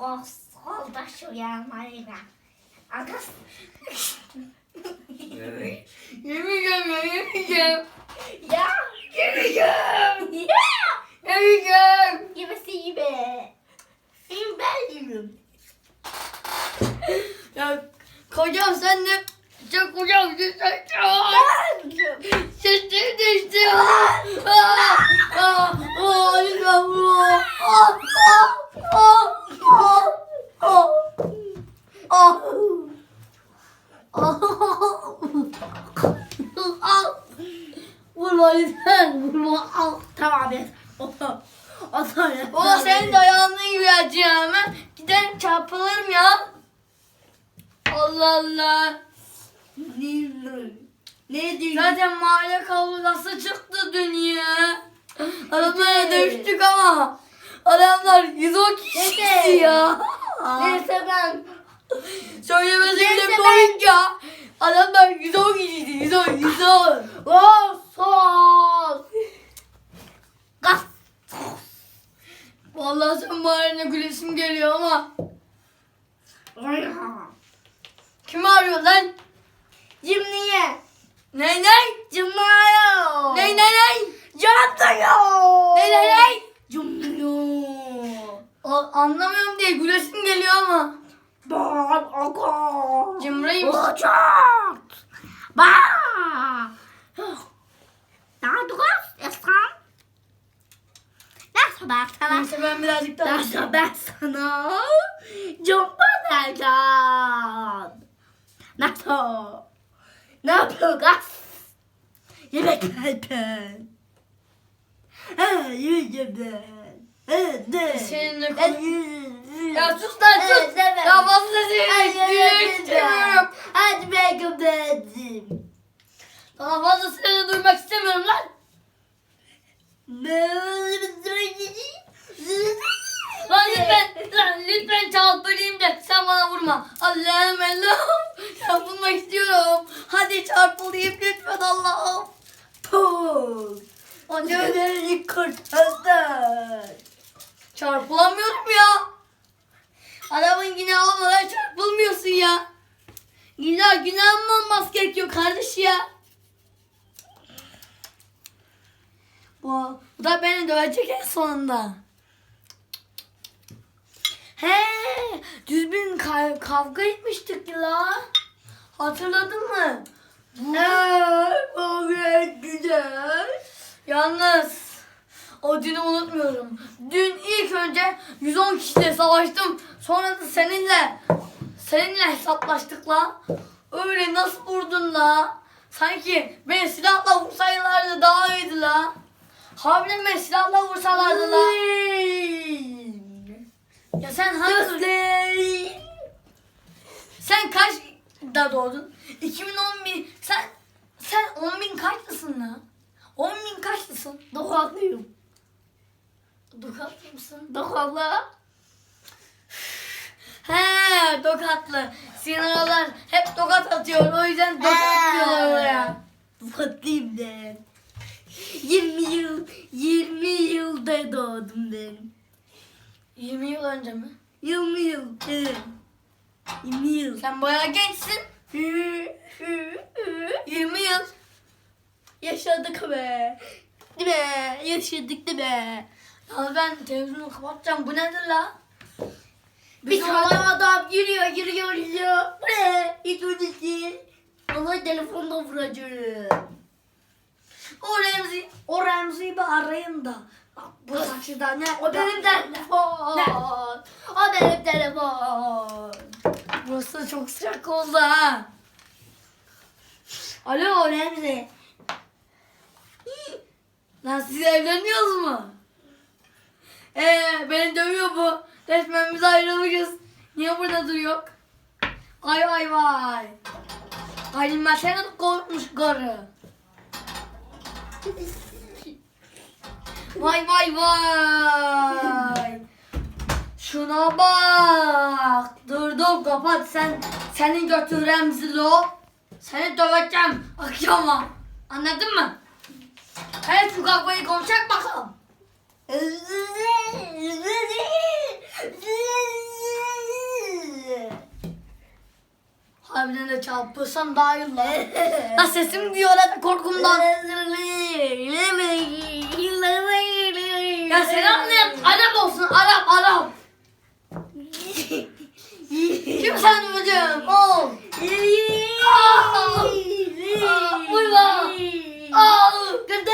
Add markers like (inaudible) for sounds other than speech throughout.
Koldaş uyanmayla. Agas. Yemeyeceğim ya yemeyeceğim. Ya. Yemeyeceğim. Ya. Yemeyeceğim. Yemesi yeme. Şimdi ben yiyorum. Ya kocam sen de çok kocam lütfen çok. Sesim düştü. Aa, aa, aa, lütfen bu. Aa, aa, aa. Vurma lütfen. Vurma. Al. Tamam ben. Otur. Otur. O senin de ayağını yiyeceğim hemen. Giderim çarpılırım ya. Allah Allah. Ne diyorsun? Zaten mahalle kavgası çıktı dünya. Adamlara Evet. dövüştük ama. Adamlar 110 kişi Evet. ya. (laughs) Neyse ben. Söylemesi bile Neyse komik ya. Adamlar 110 kişiydi. 110, 110. Olsun. Gaz. Vallahi sen mahalline gülesim geliyor ama. Kim arıyor lan? Cimriye. Ney ney? Cimriye. Ney ney ney? Cimriye. Ney ney ney? Cimriye. O- Anlamıyorum diye gülesim geliyor ama. Ben aga. Cimriyim. Uçak. Ba. Nerede kız? Eskan. Nasıl ben sana? Neyse ben birazcık daha... Nasıl ben sana? Cumba nereden? Nasıl? Ne yapıyor kız? Yemek nereden? Ha, yemek ben. Evet, Seninle konuş- Ya sus lan sus. Ya fazla duymak istemiyorum. Hadi ben kapattım. Daha fazla sesini duymak istemiyorum lan. Lan lütfen, lan lütfen çarpılayım da sen bana vurma. Allah'ım Allah'ım. Çarpılmak istiyorum. Hadi çarpılayım lütfen Allah'ım. Puh. Hadi. Döneri kurtardın. Çarpılamıyorum ya. Adamın günah olmadan çarpılmıyorsun ya. Günah günah mı olmaz gerekiyor kardeş ya. Bu, bu da beni dövecek en sonunda. He, düzgün ka- kavga etmiştik la. Hatırladın mı? Evet, bu gayet güzel. Yalnız o dünü unutmuyorum. Dün ilk önce 110 kişiyle savaştım. Sonra da seninle seninle hesaplaştık la. Öyle nasıl vurdun la? Sanki beni silahla vursaylardı daha iyiydi la. Harbiden beni silahla vursalardı la. Ya sen hangi... Sen kaç da doğdun? 2011 sen sen 10 bin kaçlısın la? 10 bin kaçlısın? Dokatlıyım. Dokatlı mısın? Dokatlı. He dokatlı. Sinirler hep tokat atıyor. O yüzden tokat diyorlar oraya. Dokatlıyım ben. 20 yıl, 20 yılda doğdum ben. 20 yıl önce mi? 20 yıl. Evet. 20 yıl. Sen bayağı gençsin. 20 yıl. Yaşadık be. Değil mi? Yaşadık değil mi? Ya ben televizyonu kapatacağım. Bu nedir la? Bir Bizim tane adam- adam yürüyor, yürüyor, yürüyor. Bu ne? Hiç öyle değil. Vallahi telefonda vuracağım. O Remzi. O Remzi'yi bir arayayım da. Bak bu saçıda ne? O benim telefon. Ne? O benim telefon. Burası çok sıcak oldu ha. Alo Remzi. Lan siz evleniyoruz mu? Ee beni dövüyor bu. Resmen biz ayrılmışız. Niye burada duruyor? Ay vay vay. Seni korkmuş karı. Vay vay vay. Şuna bak. Dur dur kapat sen. Seni götürem Zilo. Seni döveceğim akşama. Anladın mı? Sen şu kafayı konuşak bakalım. Harbiden de çarpırsan daha iyi lan. Ha sesim diyor lan korkumdan. ya sen anlayan Arap olsun Arap Arap. Kim sen hocam? Ol. Vurma. Al. Kırdı.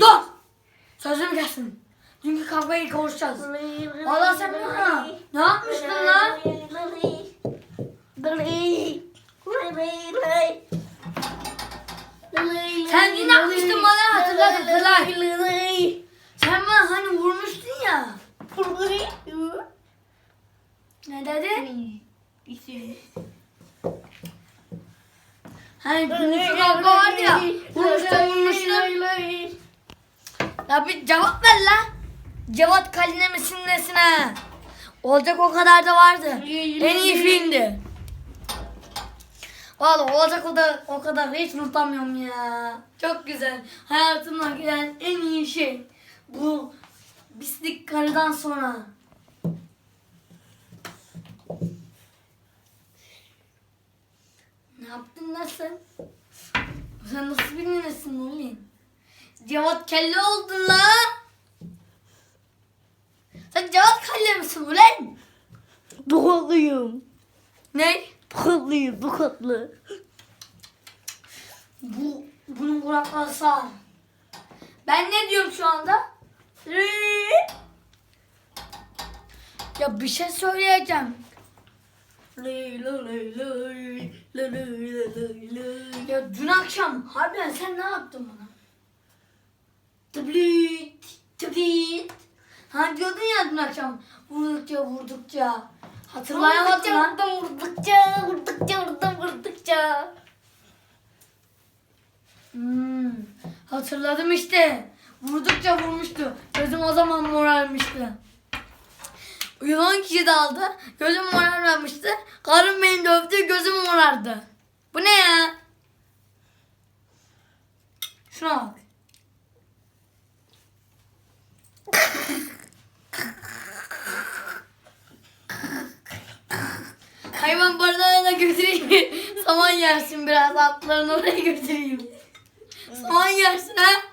Dur. Sözüm gelsin. Dünkü kavgayı konuşacağız. Valla sen bana ne yapmıştın lan? Sen ne yapmıştın bana hatırlat hatırlat. Sen bana hani vurmuştun ya. Ne dedi? dedin? Hani Yunus'un abla var ya. Vurmuşlar vurmuşlar. Ya bir cevap ver la. Cevat Kalinemes'in nesine. Olacak o kadar da vardı. en iyi filmdi. Valla olacak o, da, o kadar hiç unutamıyorum ya. Çok güzel. Hayatımda gelen en iyi şey. Bu bislik karıdan sonra. yaptın lan sen? Nasıl bilmiyorsun oğlum? Cevat Kelle oldun la. Sen Cevat Kelle misin ulan? Bukatlıyım. Ne? Bukatlıyım, bukatlı. Bu, bunun kulakları sağ. Ben ne diyorum şu anda? Ya bir şey söyleyeceğim. Ya dün akşam harbiden sen ne yaptın bana? Tıblit, tıblit. Ha diyordun ya dün akşam vurdukça vurdukça. Hatırlayamadım lan. Vurdukça, vurdukça, vurdukça, vurdukça. Hmm, hatırladım işte. Vurdukça vurmuştu. Gözüm o zaman morarmıştı. Uyuyan kişi daldı. Gözüm morarmamıştı. Karım beni dövdü. Gözüm morardı. Bu ne ya? Şuna bak. Hayvan barınağına götüreyim. (laughs) Saman yersin biraz atlarını oraya götüreyim. Saman yersin ha.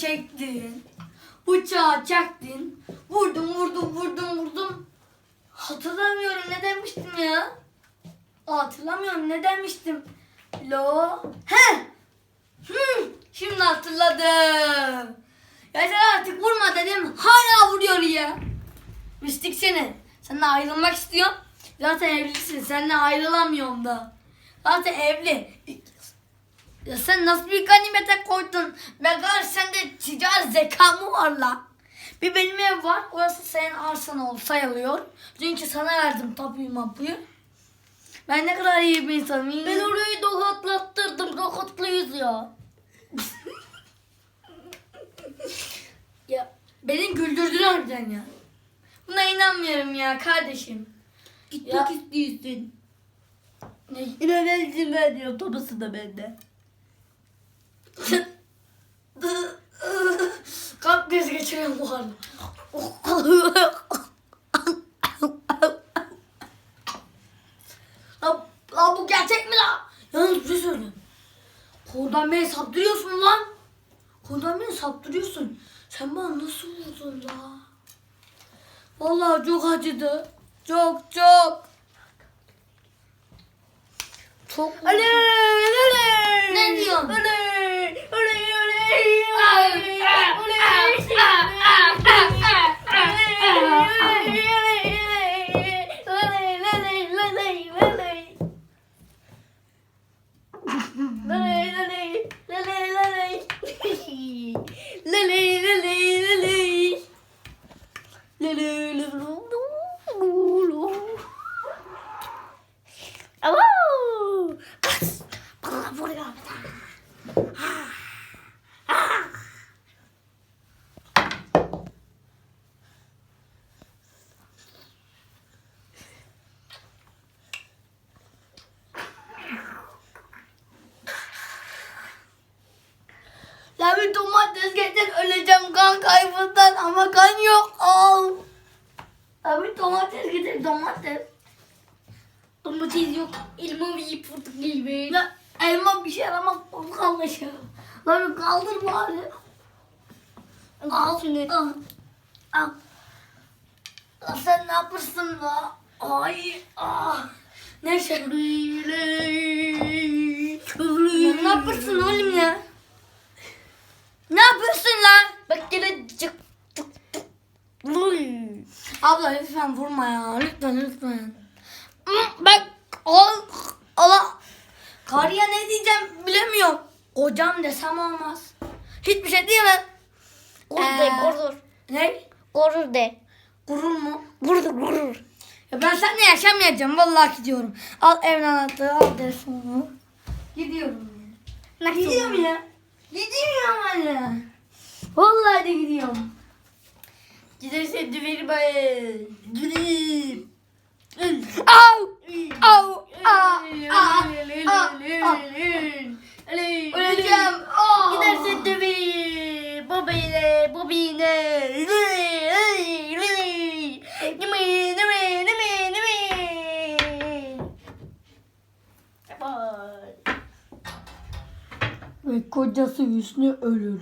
çektin. Bıçağı çektin. Vurdum vurdum vurdum vurdum. Hatırlamıyorum ne demiştim ya. Hatırlamıyorum ne demiştim. Lo. He. Hmm, şimdi hatırladım. Ya sen artık vurma dedim. Hala vuruyor ya. Mistik seni. Seninle ayrılmak istiyor. Zaten evlisin. Seninle ayrılamıyorum da. Zaten evli. Ya sen nasıl bir ganimete koydun? Megar sen de zekam mı var lan? Bir benim ev var. Orası senin arsan ol sayılıyor. Çünkü sana verdim tapuyu mapuyu. Ben ne kadar iyi bir insanım. İyi. Ben orayı dokatlattırdım. Dokatlıyız ya. (laughs) ya beni güldürdün harbiden ya. Buna inanmıyorum ya kardeşim. Gitmek ya. istiyorsun. Ne? İnanmazsın ben şey diyor. Babası da bende. (laughs) (laughs) Kalp göz geçiriyorum bu arada. lan, lan bu gerçek mi lan? Yalnız bir şey söyleyeyim. Koldan beni saptırıyorsun lan. Koldan beni saptırıyorsun. Sen bana nasıl vurdun la? Vallahi çok acıdı. Çok çok. Çok. Alev. Ne diyorsun? Alev. อ่าอ่าอ่าอ่าอ่า La bir domates getir öleceğim kan kaybından ama kan yok. Al. La bir domates getir domates. Domates yok. Elma bir portakal ver. La elma bir şey yaramaz portakallaşır. La bir kaldır bari. Al. Al. Al. La sen ne yapırsın la? Ay. Ah. Neyse. Ya ne yapırsın oğlum ya? Ne yapıyorsun lan? Bak yine çık çık çık. Luy. Abla lütfen vurma ya. Lütfen lütfen. Bak al ala. Karıya ne diyeceğim bilemiyorum. Kocam desem olmaz. Hiçbir şey diyemem. Gurur Ee, de gurur. Ne? Gurur de. Gurur mu? Gurur gurur. Ya ben seninle yaşamayacağım. Vallahi gidiyorum. Al evin anahtarı al telefonu. Gidiyorum? Gidiyorum ya. Gidiyorum anne. Vallahi de gidiyorum. Giderse düveri bay. Gülüm. Au! Au! Aa! Aa! Öleceğim. Aa! Giderse döveyim. Baba ile, baba ile. Ve kocası Hüsnü ölür.